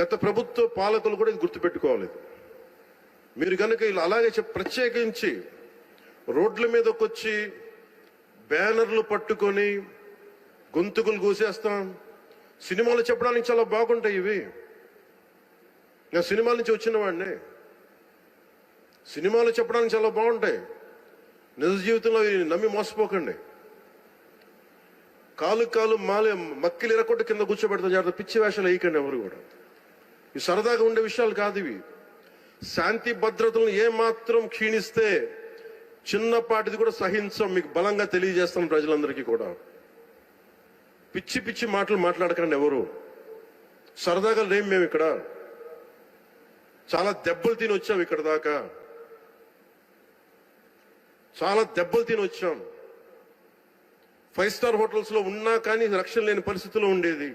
గత ప్రభుత్వ పాలకులు కూడా ఇది గుర్తుపెట్టుకోవాలి. మీరు కనుక ఇలా అలాగే ప్రత్యేకించి రోడ్ల మీదకి వచ్చి బ్యానర్లు పట్టుకొని గొంతుకులు కూసేస్తాం సినిమాలు చెప్పడానికి చాలా బాగుంటాయి ఇవి. నేను సినిమాల నుంచి వచ్చిన వాడిని. సినిమాలు చెప్పడానికి చాలా బాగుంటాయి. నిజ జీవితంలో నమ్మి మోసపోకండి. కాలు కాలు మాలే మక్కిలు ఎరకొట్టు కింద కూర్చోబెడతాం జాగ్రత్త పిచ్చి వేషాలు వేయకండి ఎవరు కూడా. ఈ సరదాగా ఉండే విషయాలు కాదు ఇవి. శాంతి భద్రతలను ఏమాత్రం క్షీణిస్తే చిన్నపాటిది కూడా సహించం మీకు బలంగా తెలియజేస్తాం ప్రజలందరికీ కూడా. పిచ్చి పిచ్చి మాటలు మాట్లాడకండి ఎవరు. సరదాగా లేం మేము ఇక్కడ. చాలా దెబ్బలు తిని వచ్చాం ఇక్కడ దాకా. చాలా దెబ్బలు తిని వచ్చాం. ఫైవ్ స్టార్ హోటల్స్లో ఉన్నా కానీ రక్షణ లేని పరిస్థితిలో ఉండేది.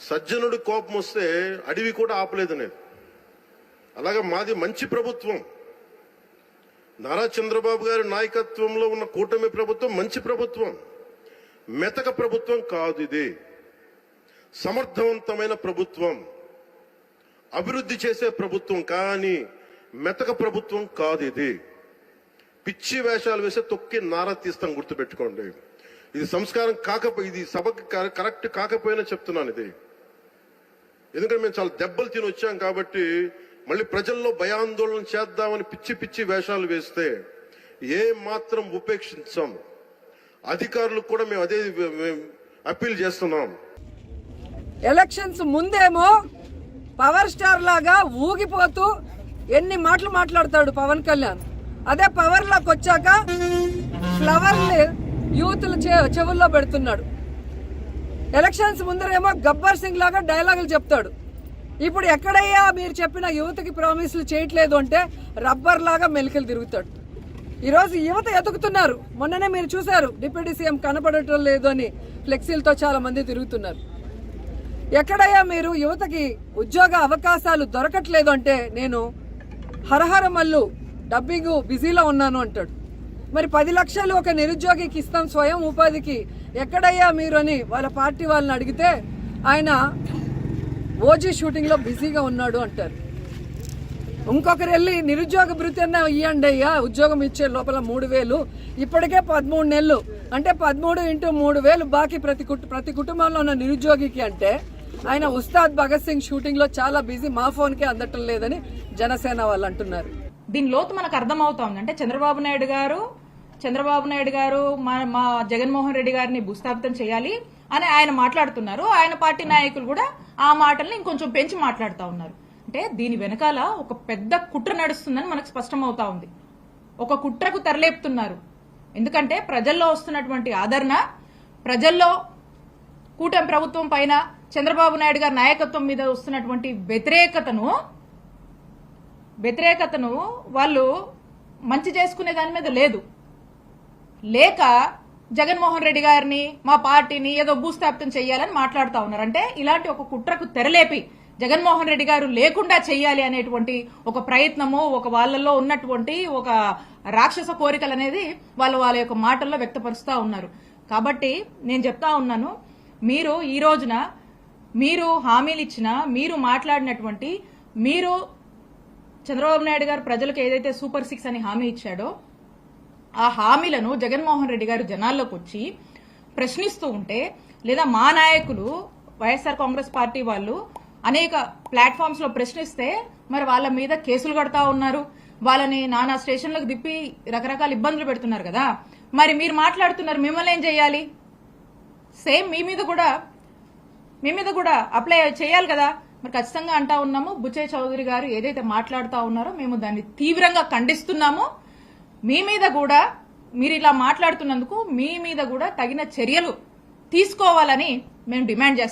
సజ్జనుడి కోపం వస్తే అడవి కూడా ఆపలేదనేది అలాగే మాది మంచి ప్రభుత్వం. నారా చంద్రబాబు గారి నాయకత్వంలో ఉన్న కూటమి ప్రభుత్వం మంచి ప్రభుత్వం. మెతక ప్రభుత్వం కాదు ఇది. సమర్థవంతమైన ప్రభుత్వం. అభివృద్ధి చేసే ప్రభుత్వం కానీ మెతక ప్రభుత్వం కాదు ఇది. పిచ్చి వేషాలు వేసే తొక్కి నారా తీస్తాం గుర్తుపెట్టుకోండి. ఇది సంస్కారం కాకపోయి ఇది సభకి కరెక్ట్ కాకపోయినా చెప్తున్నాను ఇది. ఎందుకంటే మేము చాలా దెబ్బలు తిని వచ్చాం కాబట్టి మళ్ళీ ప్రజల్లో భయాందోళన చేద్దామని పిచ్చి పిచ్చి వేషాలు వేస్తే ఏ మాత్రం ఉపేక్షించాం. అధికారులకు కూడా మేము అదే అప్పీల్ చేస్తున్నాం. ఎలక్షన్స్ ముందేమో పవర్ స్టార్ లాగా ఊగిపోతూ ఎన్ని మాటలు మాట్లాడతాడు పవన్ కళ్యాణ్. అదే పవర్ లాక్ వచ్చాక ఫ్లవర్ చె చెవుల్లో పెడుతున్నాడు. ఎలక్షన్స్ ముందరేమో గబ్బర్ సింగ్ లాగా డైలాగులు చెప్తాడు. ఇప్పుడు ఎక్కడయ్యా మీరు చెప్పిన యువతకి ప్రామిస్లు చేయట్లేదు అంటే రబ్బర్ లాగా మెలికలు తిరుగుతాడు. ఈరోజు యువత ఎతుకుతున్నారు మొన్ననే మీరు చూశారు డిప్యూటీ సీఎం కనపడటం లేదు అని ఫ్లెక్సీలతో చాలా మంది తిరుగుతున్నారు. ఎక్కడయ్యా మీరు యువతకి ఉద్యోగ అవకాశాలు దొరకట్లేదు అంటే నేను హరహర మల్లు డబ్బింగ్ బిజీలో ఉన్నాను అంటాడు. మరి పది లక్షలు ఒక నిరుద్యోగికి ఇస్తాం స్వయం ఉపాధికి ఎక్కడయ్యా మీరు అని వాళ్ళ పార్టీ వాళ్ళని అడిగితే ఆయన ఓజీ షూటింగ్లో బిజీగా ఉన్నాడు అంటారు. ఇంకొకరు వెళ్ళి నిరుద్యోగ భృతి అన్న ఇవ్వండి అయ్యా ఉద్యోగం ఇచ్చే లోపల మూడు వేలు. ఇప్పటికే పదమూడు నెలలు. అంటే పదమూడు ఇంటూ మూడు వేలు బాకీ ప్రతి కుటు ప్రతి కుటుంబంలో ఉన్న నిరుద్యోగికి అంటే ఆయన ఉస్తాద్ భగత్ సింగ్ షూటింగ్లో చాలా బిజీ మా ఫోన్కే అందటం లేదని జనసేన వాళ్ళు అంటున్నారు. దీని లోతు మనకు అర్థమవుతోంది అంటే చంద్రబాబు నాయుడు గారు చంద్రబాబు నాయుడు గారు మా మా జగన్మోహన్ రెడ్డి గారిని భూస్థాపితం చేయాలి అని ఆయన మాట్లాడుతున్నారు. ఆయన పార్టీ నాయకులు కూడా ఆ మాటల్ని ఇంకొంచెం పెంచి మాట్లాడుతూ ఉన్నారు. అంటే దీని వెనకాల ఒక పెద్ద కుట్ర నడుస్తుందని మనకు స్పష్టమవుతా ఉంది. ఒక కుట్రకు తెరలేపుతున్నారు. ఎందుకంటే ప్రజల్లో వస్తున్నటువంటి ఆదరణ ప్రజల్లో కూటమి ప్రభుత్వం పైన చంద్రబాబు నాయుడు గారి నాయకత్వం మీద వస్తున్నటువంటి వ్యతిరేకతను వ్యతిరేకతను వాళ్ళు మంచి చేసుకునే దాని మీద లేదు. లేక జగన్మోహన్ రెడ్డి గారిని మా పార్టీని ఏదో భూస్థాపితం చేయాలని మాట్లాడుతూ ఉన్నారు. అంటే ఇలాంటి ఒక కుట్రకు తెరలేపి జగన్మోహన్ రెడ్డి గారు లేకుండా చేయాలి అనేటువంటి ఒక ప్రయత్నము ఒక వాళ్ళల్లో ఉన్నటువంటి ఒక రాక్షస కోరికలు అనేది వాళ్ళు వాళ్ళ యొక్క మాటల్లో వ్యక్తపరుస్తూ ఉన్నారు. కాబట్టి నేను చెప్తా ఉన్నాను మీరు ఈ రోజున మీరు హామీలు ఇచ్చిన మీరు మాట్లాడినటువంటి మీరు చంద్రబాబు నాయుడు గారు ప్రజలకు ఏదైతే సూపర్ సిక్స్ అని హామీ ఇచ్చాడో ఆ హామీలను జగన్మోహన్ రెడ్డి గారు జనాల్లోకి వచ్చి ప్రశ్నిస్తూ ఉంటే లేదా మా నాయకులు వైఎస్ఆర్ కాంగ్రెస్ పార్టీ వాళ్ళు అనేక ప్లాట్ఫామ్స్లో ప్రశ్నిస్తే మరి వాళ్ళ మీద కేసులు కడతా ఉన్నారు. వాళ్ళని నానా స్టేషన్లకు దిప్పి రకరకాల ఇబ్బందులు పెడుతున్నారు కదా. మరి మీరు మాట్లాడుతున్నారు మిమ్మల్ని ఏం చేయాలి? సేమ్ మీ మీద కూడా మీ మీద కూడా అప్లై చేయాలి కదా. మరి ఖచ్చితంగా అంటా ఉన్నాము. బుచ్చయ్య చౌదరి గారు ఏదైతే మాట్లాడుతూ ఉన్నారో మేము దాన్ని తీవ్రంగా ఖండిస్తున్నాము. మీ మీద కూడా మీరు ఇలా మాట్లాడుతున్నందుకు మీ మీద కూడా తగిన చర్యలు తీసుకోవాలని మేము డిమాండ్ చేస్తాం